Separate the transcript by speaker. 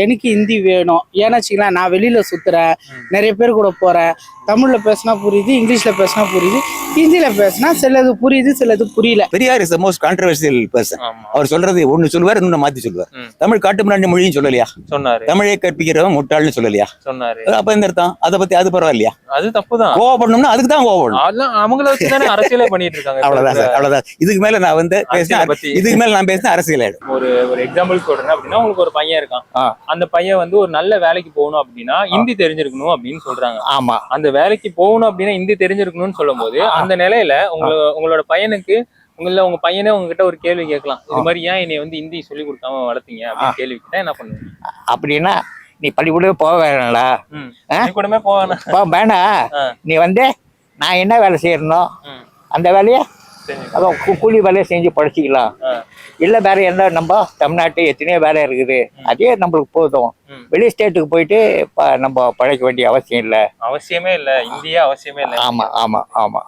Speaker 1: எனக்கு ஹிந்தி வேணும். ஏன்னா வச்சுக்கலாம் நான் வெளியில சுத்துறேன் நிறைய பேர் கூட போறேன். தமிழ்ல பேசினா புரியுது இங்கிலீஷ்ல பேசினா புரியுது ஹிந்தியில பேசினா சிலது புரியுது சிலது புரியல.
Speaker 2: Periyar is the most controversial person அவர் சொல்றது ஒண்ணு சொல்லுவார் இன்னொன்னு மாத்தி சொல்லுவார். தமிழ் காட்டு முன்னாடி மொழியும் சொல்லலையா?
Speaker 3: சொன்னாரு.
Speaker 2: தமிழை கற்பிக்கிறவன் முட்டாள்னு சொல்லலையா?
Speaker 3: சொன்னாரு.
Speaker 2: அப்ப இந்த அர்த்தம்? அதை பத்தி அது பரவாயில்லையா?
Speaker 3: அது தப்புதான்.
Speaker 2: கோவப்படணும்னா அதுக்கு தான் கோவப்படணும்.
Speaker 3: அவங்கள வச்சு தானே அரசியலே பண்ணிட்டு இருக்காங்க.
Speaker 2: அவ்வளவுதான் சார் அவ்வளவுதான். இதுக்கு மேல நான் வந்து பேசினா. இதுக்கு மேல நான் பேசினா அரசியல் ஆயிடும்.
Speaker 3: ஒரு ஒரு எக்ஸாம்பிள் சொல்றேன் அப்படின்னா உங்களுக்கு ஒரு பையன் இருக்கான். அந்த பையன் வந்து ஒரு நல்ல வேலைக்கு போகணும் அப்படின்னா ஹிந்தி தெரிஞ்சிருக்கணும் அப்படின்னு சொல்றாங்க.
Speaker 4: ஆமா.
Speaker 3: அந்த வேலைக்கு போகணும் அப்படின்னா ஹிந்தி தெரிஞ்சிருக்கணும்னு சொல்லும்போது அந்த நிலையில உங்கள உங்களோட பையனுக்கு உங்கள உங்க பையனே உங்ககிட்ட ஒரு கேள்வி கேட்கலாம். இது மாதிரி ஏன் என்னை வந்து ஹிந்தி சொல்லி கொடுக்காம வளர்த்தீங்க அப்படின்னு கேள்வி கேட்டா என்ன பண்ணுவீங்க?
Speaker 4: அப்படின்னா நீ பள்ளிக்கூடவே போக வேணாம்ல
Speaker 3: ம்.
Speaker 4: ஆ?
Speaker 3: நீ கூடமே போவானா
Speaker 4: போ வேணாம்.
Speaker 3: ஆ.
Speaker 4: நீ வந்து நான் என்ன வேலை செய்யணும். அந்த வேலையை அதான் கூலி வேலையை செஞ்சு படிச்சுக்கலாம். இல்லை வேற என்ன நம்ம தமிழ்நாட்டு எத்தனையோ வேலை இருக்குது. அதே நம்மளுக்கு போதும். வெளி ஸ்டேட்டுக்கு போயிட்டு நம்ம பழைக்க வேண்டிய அவசியம் இல்லை.
Speaker 3: அவசியமே இல்ல. இந்தியா அவசியமே இல்ல.
Speaker 4: ஆமா ஆமா ஆமா.